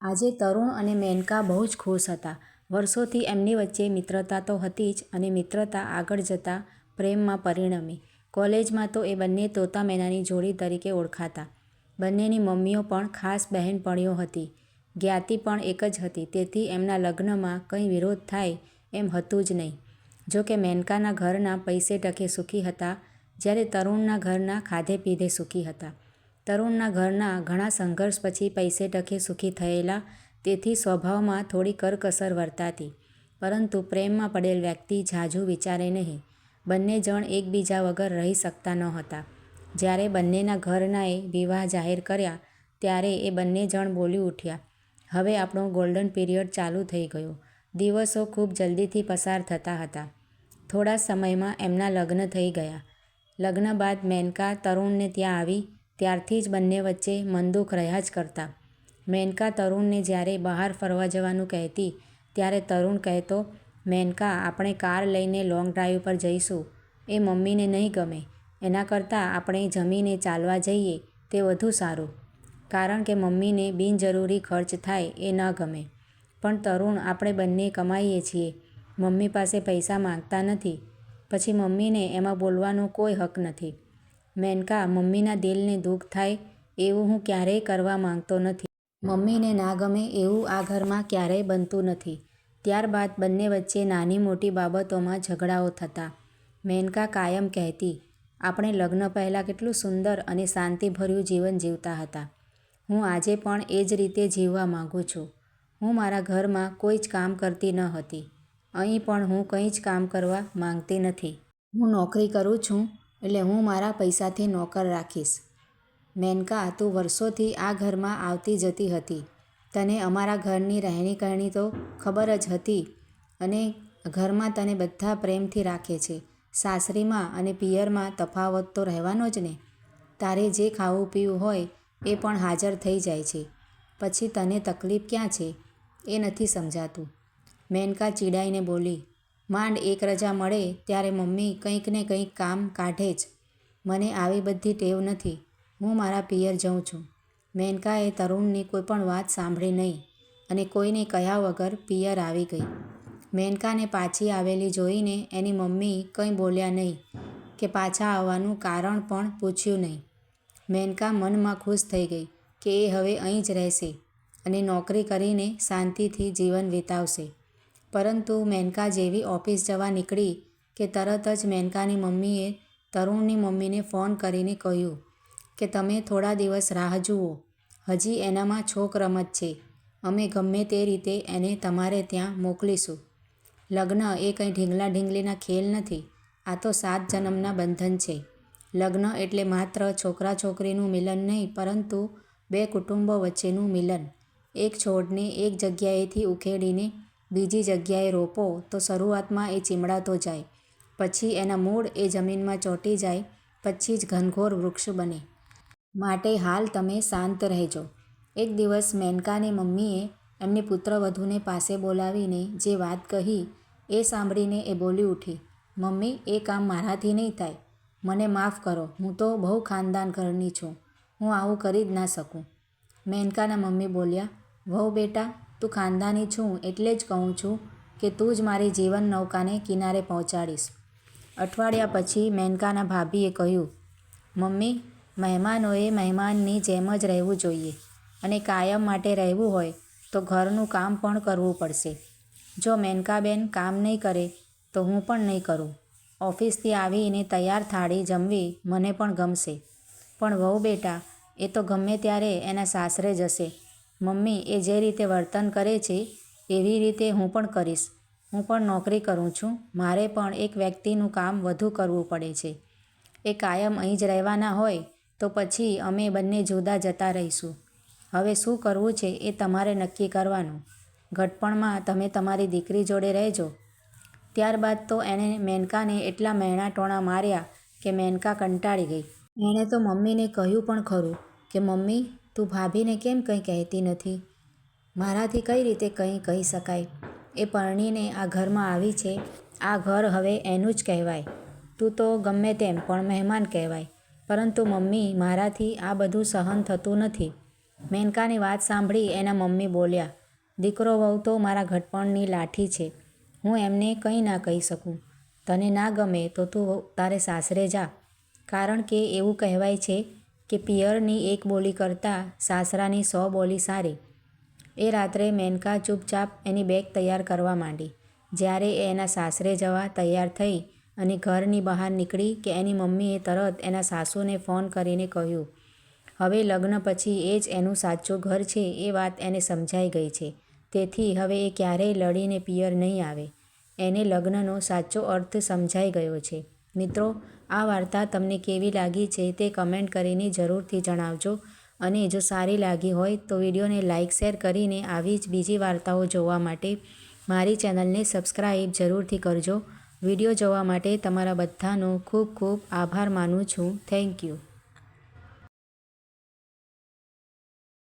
આજે તરુણ અને મેનકા બહુ જ ખુશ હતા. વર્ષોથી એમની વચ્ચે મિત્રતા તો હતી જ અને મિત્રતા આગળ જતાં પ્રેમમાં પરિણમી. કોલેજમાં તો એ બંને તોતા-મેનાની જોડી તરીકે ઓળખાતા. બંનેની મમ્મીઓ પણ ખાસ બહેનપણીઓ હતી. જ્ઞાતિ પણ એક જ હતી, તેથી એમના લગ્નમાં કંઈ વિરોધ થાય એમ હતું જ નહીં. જો કે મેનકાના ઘરના પૈસે-ટકે સુખી હતા, જ્યારે તરુણના ઘરના ખાધે-પીધે સુખી હતા. તરુણના ઘરના ઘણા સંઘર્ષ પછી પૈસે-ટકે સુખી થયેલા તેથી સ્વભાવમાં થોડી કરકસર વર્તાતી. પરંતુ પ્રેમમાં પડેલ વ્યક્તિ ઝાઝું વિચારે નહીં. બંને જણ એકબીજા વગર રહી શકતા નહોતા. જ્યારે બંનેના ઘરનાએ વિવાહ જાહેર કર્યા ત્યારે એ બંને જણ બોલી ઉઠ્યા, હવે આપણો ગોલ્ડન પીરિયડ ચાલુ થઈ ગયો. દિવસો ખૂબ જલ્દીથી પસાર થતા હતા. થોડા સમયમાં એમના લગ્ન થઈ ગયા. લગ્ન બાદ મેનકા તરુણને ત્યાં આવી ત્યારથી જ બંને વચ્ચે મનદુખ રહ્યા જ કરતા. મેનકા તરુણને જ્યારે બહાર ફરવા જવાનું કહેતી ત્યારે તરુણ કહેતો, "મેનકા આપણે કાર લઈને લોંગ ડ્રાઈવ પર જઈશું. એ મમ્મીને નહીં ગમે. એના કરતાં આપણે જમીને ચાલવા જઈએ તે વધુ સારું. કારણ કે મમ્મીને બિનજરૂરી ખર્ચ થાય એ ન ગમે." "પણ તરુણ આપણે બંને કમાઈએ છીએ. મમ્મી પાસે પૈસા માંગતા નથી. પછી મમ્મીને એમાં બોલવાનો કોઈ હક નથી." "મેનકા મમ્મીના દિલને દુઃખ થાય એવું હું ક્યારેય કરવા માંગતો નથી. મમ્મીને ના ગમે એવું આ ઘરમાં ક્યારેય બનતું નથી." ત્યારબાદ બંને વચ્ચે નાની-મોટી બાબતોમાં ઝઘડાઓ થતા. મેનકા કાયમ કહેતી, "આપણે લગ્ન પહેલાં કેટલું સુંદર અને શાંતિભર્યું જીવન જીવતા હતા. હું આજે પણ એ જ રીતે જીવવા માગું છું. હું મારા ઘરમાં કોઈ જ કામ કરતી ન હતી. અહીં પણ હું કંઈ જ કામ કરવા માંગતી નથી. હું નોકરી કરું છું એટલે હું મારા પૈસાથી નોકર રાખીશ." "મેનકા તું વર્ષોથી આ ઘરમાં આવતી-જતી હતી. તને અમારા ઘરની રહેણી કરણી તો ખબર જ હતી અને ઘરમાં તને બધા પ્રેમથી રાખે છે. સાસરીમાં અને પિયરમાં તફાવત તો રહેવાનો જ ને? તારે જે ખાવું-પીવું હોય એ પણ હાજર થઈ જાય છે. પછી તને તકલીફ ક્યાં છે એ નથી સમજાતું." મેનકા ચિડાઈને બોલી, "માંડ એક રજા મળે ત્યારે મમ્મી કંઈક ને કંઈક કામ કાઢે જ. મને આવી બધી ટેવ નથી. હું મારા પિયર જઉં છું." મેનકાએ તરુણની કોઈ પણ વાત સાંભળી નહીં અને કોઈને કહ્યા વગર પિયર આવી ગઈ. મેનકાને પાછી આવેલી જોઈને એની મમ્મી કંઈ બોલ્યા નહીં કે પાછા આવવાનું કારણ પણ પૂછ્યું નહીં. મેનકા મનમાં ખુશ થઈ ગઈ કે એ હવે અહીં જ રહેશે અને નોકરી કરીને શાંતિથી જીવન વિતાવશે. પરંતુ મેનકા જેવી ઓફિસ જવા નીકળી કે તરત જ મેનકાની મમ્મીએ તરુણની મમ્મીને ફોન કરીને કહ્યું કે તમે થોડા દિવસ રાહ જુઓ. હજી એનામાં છોક-રમત છે. અમે ગમે તે રીતે એને તમારે ત્યાં મોકલીશું. લગ્ન એ કંઈ ઢીંગલા-ઢીંગલીના ખેલ નથી. આ તો સાત જન્મના બંધન છે. લગ્ન એટલે માત્ર છોકરા-છોકરીનું મિલન નહીં, પરંતુ બે કુટુંબો વચ્ચેનું મિલન. એક છોડને એક જગ્યાએથી ઉખેડીને બીજી જગ્યાએ રોપો તો શરૂઆતમાં એ ચીમડાતો જાય. પછી એના મૂળ એ જમીનમાં ચોંટી જાય પછી જ ઘનઘોર વૃક્ષ બને. માટે હાલ તમે શાંત રહેજો." એક દિવસ મેનકાની મમ્મીએ એમની પુત્રવધૂને પાસે બોલાવીને જે વાત કહી એ સાંભળીને એ બોલી ઉઠી, "મમ્મી એ કામ મારાથી નહીં થાય. મને માફ કરો હું તો બહુ ખાનદાન ઘરની છું. હું આવું કરી જ ના શકું." મેનકાના મમ્મી બોલ્યા "વહુ બેટા તું ખાનદાની છું એટલે જ કહું છું કે તું જ મારી જીવન-નૌકાને કિનારે પહોંચાડીશ." અઠવાડિયા પછી મેનકાના ભાભીએ કહ્યું, "મમ્મી મહેમાનોએ મહેમાનની જેમ જ રહેવું જોઈએ અને કાયમ માટે રહેવું હોય તો ઘરનું કામ પણ કરવું પડશે. જો મેનકાબેન કામ નહીં કરે તો હું પણ નહીં કરું. ઓફિસથી આવીને તૈયાર થાળી જમવી મને પણ ગમશે. પણ વહુ બેટા એ તો ગમે ત્યારે એના સાસરે જશે. મમ્મી એ જે રીતે વર્તન કરે છે એવી રીતે હું પણ કરીશ. હું પણ નોકરી કરું છું. મારે પણ એક વ્યક્તિનું કામ વધુ કરવું પડે છે. એ કાયમ અહીં જ રહેવાના હોય તો પછી અમે બંને જુદા જતા રહીશું. હવે શું કરવું છે એ તમારે નક્કી કરવાનું. ઘટપણમાં તમે તમારી દીકરી જોડે રહેજો." ત્યારબાદ તો એણે મેનકાને એટલા મહેણા ટોણા માર્યા કે મેનકા કંટાળી ગઈ. એણે તો મમ્મીને કહ્યું પણ ખરું કે, "મમ્મી તું ભાભીને કેમ કંઈ કહેતી નથી?" "મારાથી કઈ રીતે કંઈ કહી શકાય? એ પરણીને આ ઘરમાં આવી છે. આ ઘર હવે એનું જ કહેવાય. તું તો ગમે તેમ પણ મહેમાન કહેવાય." "પરંતુ મમ્મી મારાથી આ બધું સહન થતું નથી. મેનકાની વાત સાંભળી એના મમ્મી બોલ્યા, દીકરો વહુ તો મારા ઘટપણની લાઠી છે હું એમને કંઈ ના કહી શકું તને ના ગમે તો તું તારે સાસરે જા કારણ કે એવું કહેવાય છે કે પિયરની એક બોલી કરતાં સાસરાની સો બોલી સારી. એ રાત્રે મેનકા ચૂપચાપ એની બેગ તૈયાર કરવા માંડી. જ્યારે એ એના સાસરે જવા તૈયાર થઈ અને ઘરની બહાર નીકળી કે એની મમ્મીએ તરત એના સાસુને ફોન કરીને કહ્યું, હવે લગ્ન પછી એ જ એનું સાચું ઘર છે એ વાત એને સમજાઈ ગઈ છે. તેથી હવે એ ક્યારેય લડીને પિયર નહીં આવે. એને લગ્નનો સાચો અર્થ સમજાઈ ગયો છે. મિત્રો આ વાર્તા તમને કેવી લાગી છે તે કમેન્ટ કરીને જરૂરથી જણાવજો. અને જો સારી લાગી હોય તો વિડીયોને લાઇક શેર કરીને આવી જ બીજી વાર્તાઓ જોવા માટે મારી ચેનલને સબસ્ક્રાઈબ જરૂરથી કરજો. વીડિયો જોવા માટે તમારા બધાનો ખૂબ ખૂબ આભાર માનું છું. Thank you